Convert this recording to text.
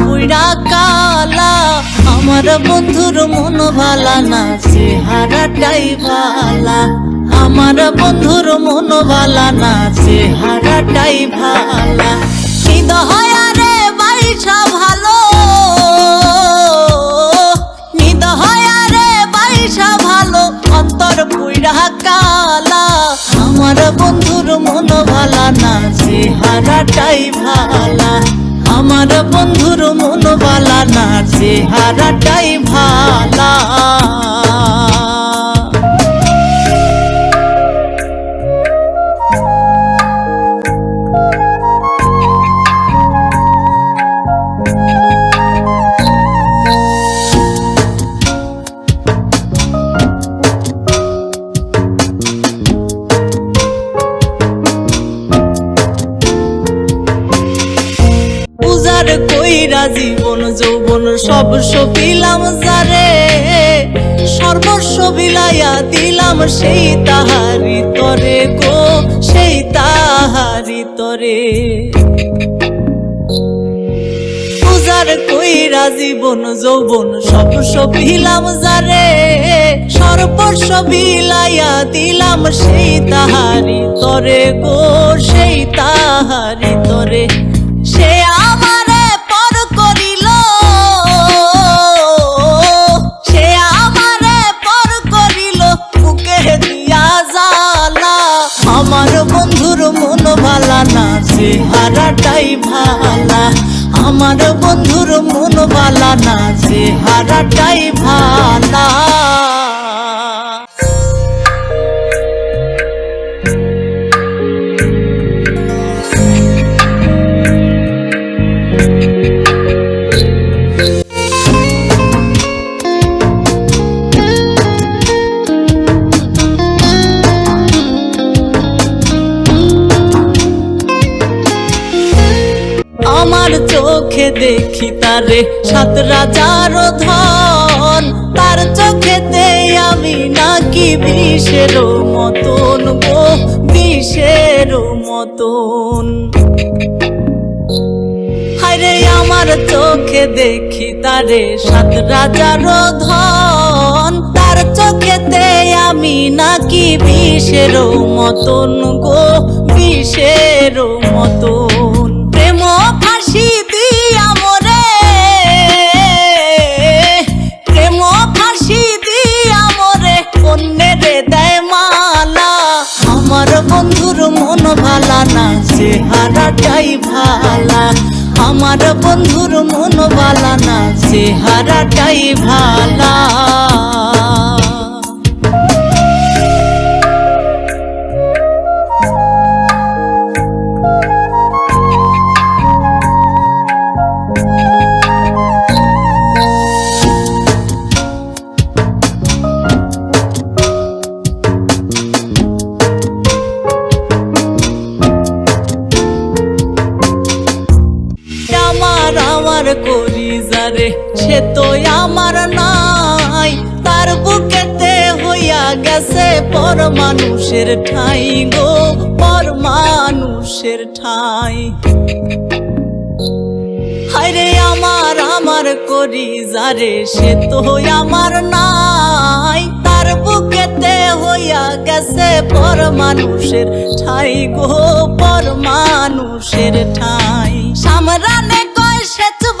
পুইরা কালা, আমার বন্ধুর মন ভালা না, চেহারাটাই ভালা। আমার বন্ধুর মন ভালা না, চেহারাটাই ভালা। বাইসা ভালো হৃদয়ারে বাইসা ভালো, অন্তর কালা। আমার বন্ধুর মন ভালা না, চেহারাটাই ভালা। আমার বন্ধুর না চেহারাটাই ভালা। পূজার কইরা জীবন যৌবন সব সপিলাম যারে, সর্বস্ব বিলাইয়া দিলাম সেই তাহারি তরে গো, সেই তাহারি তরে। পূজার কইরা জীবন যৌবন সব সপিলাম যারে, সর্বস্ব বিলাইয়া দিলাম সেই তাহারি তরে গো, সেই তাহারি তরে। চেহারাটাই ভালা। আমার বন্ধুর মন বালা না চেহারাটাই দেখি তারে সাত রাজার ধন। তার চোখেতে আমি নাকি বিষের মতন গো, বিষের মতন। আমার চোখে দেখি তারে সাত রাজার ধন। তার চোখেতে আমি নাকি বিষের মতন গো, বিষের মতন। প্রেম ফাঁসি আমার বন্ধুর মন বালা না চেহারাটাই ভালা। সে তো আমার নাই। তার বুকেতে হইয়া গেছে পর মানুষের ঠাই গো, পর মানুষের ঠাই। হায়রে আমার আমার করি যারে সে তো আমার নাই। তার বুকেতে হইয়া গেছে পর মানুষের ঠাই গো, পর মানুষের ঠাই। সামরানে কয় সেচব